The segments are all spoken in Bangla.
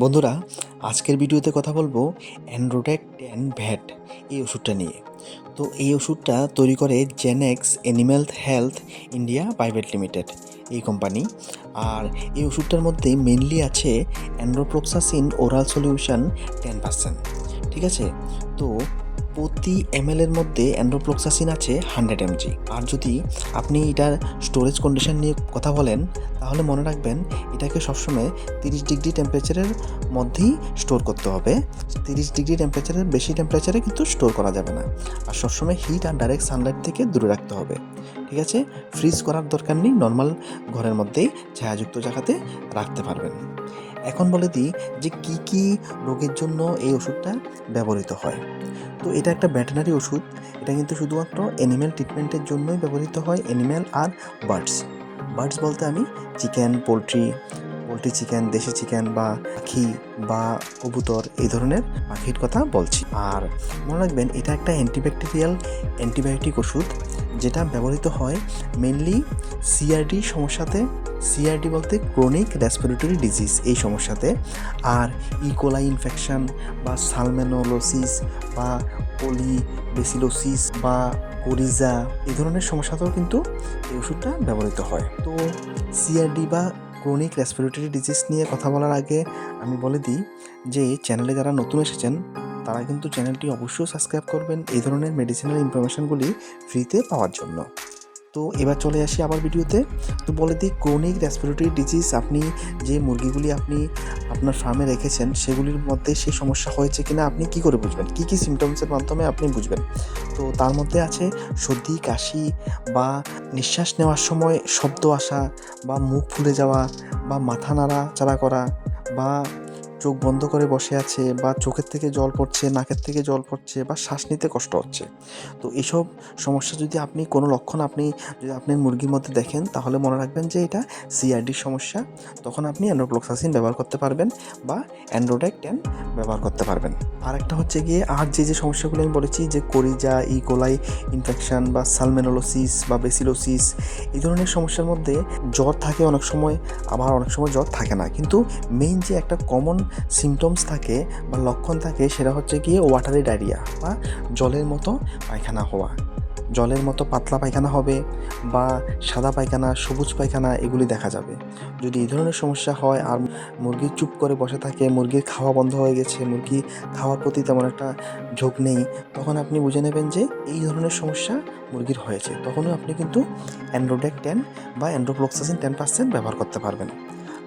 বন্ধুরা, আজকের ভিডিওতে কথা বলব অ্যান্ড্রোটেক টেন ভ্যাট এই ওষুধটা নিয়ে। তো এই ওষুধটা তৈরি করে Zenex animal health India private limited এই কোম্পানি আর এই ওষুধটার মধ্যে মেনলি আছে অ্যান্ড্রোপ্রোক্সাসিন ওরাল সলিউশন টেন পার্সেন্ট ঠিক আছে? তো প্রতি এম এর মধ্যে অ্যান্ড্রোপ্লোক্সাসিন আছে হান্ড্রেড এমজি আর যদি আপনি এটার স্টোরেজ কন্ডিশন নিয়ে কথা বলেন, তাহলে মনে রাখবেন এটাকে সবসময় তিরিশ ডিগ্রি টেম্পারেচারের মধ্যেই স্টোর করতে হবে। তিরিশ ডিগ্রি টেম্পারেচারের বেশি টেম্পারেচারে কিন্তু স্টোর করা যাবে না। আর সবসময় হিট আর ডাইরেক্ট সানলাইট থেকে দূরে রাখতে হবে। ঠিক আছে? ফ্রিজ করার দরকার নেই নর্মাল ঘরের মধ্যেই ছায়াযুক্ত জায়গাতে রাখতে পারবেন। এখন বলে দিই যে কি কি রোগের জন্য এই ওষুধটা ব্যবহৃত হয়। তো এটা একটা ভেটেনারি ওষুধ, এটা কিন্তু শুধুমাত্র অ্যানিম্যাল ট্রিটমেন্টের জন্যই ব্যবহৃত হয় অ্যানিম্যাল আর বার্ডস বার্ডস বলতে আমি চিকেন পোলট্রি পোলট্রি চিকেন দেশি চিকেন বা পাখি বা কবুতর এই ধরনের পাখির কথা বলছি। আর মনে রাখবেন এটা একটা অ্যান্টিব্যাকটেরিয়াল অ্যান্টিবায়োটিক ওষুধ, যেটা ব্যবহৃত হয় মেনলি সিআরডি সমস্যাতে সিআরডি বলতে ক্রনিক রেসপিরেটরি ডিজিজ এই সমস্যাতে। আর ইকোলাই ইনফেকশন বা সালমেনোলোসিস বা পলি বেসিলোসিস বা কোরিজা এই ধরনের সমস্যাতেও কিন্তু এই ওষুধটা ব্যবহৃত হয়। তো সিআরডি বা ক্রনিক রেসপিরেটরি ডিজিজ নিয়ে কথা বলার আগে আমি বলে দিই যে, চ্যানেলে যারা নতুন এসেছেন, তারা কিন্তু চ্যানেলটি অবশ্যই সাবস্ক্রাইব করবেন এই ধরনের মেডিসিনাল ইনফরমেশনগুলি ফ্রিতে পাওয়ার জন্য। তো এবার চলে আসি আবার ভিডিওতে। তো বলে দিই ক্রনিক রেসপিরেটরি ডিজিজ আপনি যে মুরগিগুলি আপনি আপনার ফার্মে রেখেছেন, সেগুলির মধ্যে সেই সমস্যা হয়েছে কিনা আপনি কি করে বুঝবেন? কি কি সিমটমসের মাধ্যমে আপনি বুঝবেন? তো তার মধ্যে আছে সর্দি, কাশি বা নিঃশ্বাস নেওয়ার সময় শব্দ আসা বা মুখ ফুলে যাওয়া বা মাথা নাড়া চাড়া করা বা চোখ বন্ধ করে বসে আছে বা চোখের থেকে জল পড়ছে, নাকের থেকে জল পড়ছে বা শ্বাস নিতে কষ্ট হচ্ছে। তো এইসব সমস্যা যদি আপনি, কোনো লক্ষণ আপনি, যদি আপনি মুরগির মধ্যে দেখেন, তাহলে মনে রাখবেন যে এটা সিআরডির সমস্যা। তখন আপনি অ্যান্ড্রোপ্লোক্সাসিন ব্যবহার করতে পারবেন বা অ্যান্ড্রোডেক টেন ব্যবহার করতে পারবেন। আর একটা হচ্ছে গিয়ে, আর যে যে সমস্যাগুলো আমি বলেছি, যে করিজা ইকোলাই ইনফেকশন বা সালমেনোলোসিস বা বেসিলোসিস, এই ধরনের সমস্যার মধ্যে জ্বর থাকে অনেক সময়, আবার অনেক সময় জ্বর থাকে না। কিন্তু মেইন যে একটা কমন সিমটমস থাকে বা লক্ষণ থাকে সেটা হচ্ছে গিয়ে ওয়াটারি ডায়রিয়া বা জলের মতো পায়খানা হওয়া। জলের মতো পাতলা পায়খানা হবে বা সাদা পায়খানা, সবুজ পায়খানা এগুলি দেখা যাবে। যদি এই ধরনের সমস্যা হয় আর মুরগি চুপ করে বসে থাকে, মুরগির খাওয়া বন্ধ হয়ে গেছে, মুরগি খাওয়ার প্রতি তেমন একটা ঝোঁক নেই, তখন আপনি বুঝে নেবেন যে এই ধরনের সমস্যা মুরগির হয়েছে। তখনও আপনি কিন্তু অ্যান্ড্রোডেক টেন বা অ্যান্ড্রোপ্লোক্সাসিন টেন পার্সেন্ট ব্যবহার করতে পারবেন।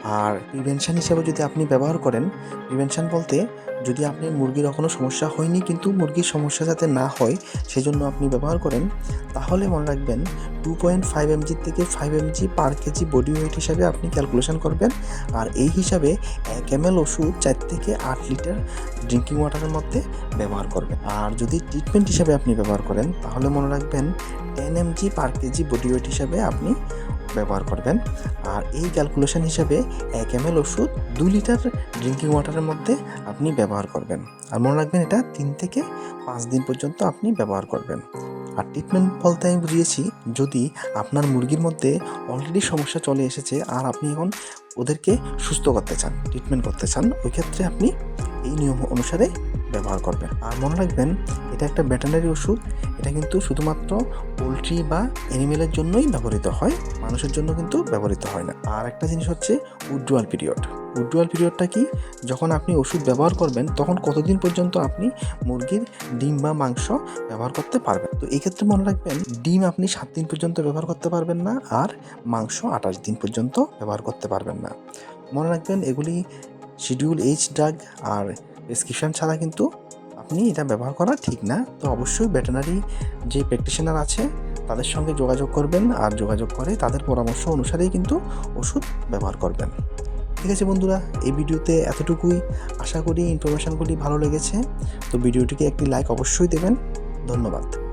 আর প্রিভেনশন হিসেবে যদি আপনি ব্যবহার করেন প্রিভেনশন বলতে যদি আপনি মুরগির কোনো সমস্যা হয়নি কিন্তু মুরগির সমস্যা যাতে না হয় সেজন্য আপনি ব্যবহার করেন, তাহলে মনে রাখবেন টু পয়েন্ট ফাইভ এমজি থেকে five mg per kg body weight হিসাবে আপনি ক্যালকুলেশন করবেন। আর এই হিসাবে এক এম এল ওষুধ চার থেকে আট লিটার ড্রিঙ্কিং ওয়াটারের মধ্যে ব্যবহার করবেন। আর যদি ট্রিটমেন্ট হিসাবে আপনি ব্যবহার করেন, তাহলে মনে রাখবেন ten mg per kg body weight হিসাবে আপনি ব্যবহার করবেন। আর এই ক্যালকুলেশন হিসাবে এক এম এল ওষুধ দু লিটার ড্রিঙ্কিং ওয়াটারের মধ্যে আপনি ব্যবহার করবেন। আর মনে রাখবেন এটা তিন থেকে পাঁচ দিন পর্যন্ত আপনি ব্যবহার করবেন। আর ট্রিটমেন্ট বলতে আমি বুঝিয়েছি, যদি আপনার মুরগির মধ্যে অলরেডি সমস্যা চলে এসেছে আর আপনি এখন ওদেরকে সুস্থ করতে চান ট্রিটমেন্ট করতে চান, ওই ক্ষেত্রে আপনি এই নিয়ম অনুসারে ব্যবহার করবেন। আর মনে রাখবেন, এটা একটা ভেটেনারি ওষুধ এটা কিন্তু শুধুমাত্র পোলট্রি বা অ্যানিমেলের জন্যই ব্যবহৃত হয়, মানুষের জন্য কিন্তু ব্যবহৃত হয় না। আর একটা জিনিস হচ্ছে উড্রুয়াল পিরিয়ড উড্রুয়াল পিরিয়ডটা কি? যখন আপনি ওষুধ ব্যবহার করবেন, তখন কতদিন পর্যন্ত আপনি মুরগির ডিম বা মাংস ব্যবহার করতে পারবেন? তো এই ক্ষেত্রে মনে রাখবেন, ডিম আপনি সাত দিন পর্যন্ত ব্যবহার করতে পারবেন না, আর মাংস আঠাশ দিন পর্যন্ত ব্যবহার করতে পারবেন না। মনে রাখবেন, এগুলি শিডিউল এইচ ড্রাগ আর প্রেসক্রিপশন ছাড়া কিন্তু আপনি এটা ব্যবহার করা ঠিক না, তো অবশ্যই ভেটেনারি যে প্র্যাকটিশনার আছে, তাদের সঙ্গে যোগাযোগ করবেন আর যোগাযোগ করে তাদের পরামর্শ অনুসারেই কিন্তু ওষুধ ব্যবহার করবেন। ঠিক আছে বন্ধুরা, এই ভিডিওতে এতটুকুই। আশা করি ইনফরমেশানগুলি ভালো লেগেছে। তো ভিডিওটিকে একটি লাইক অবশ্যই দেবেন। ধন্যবাদ।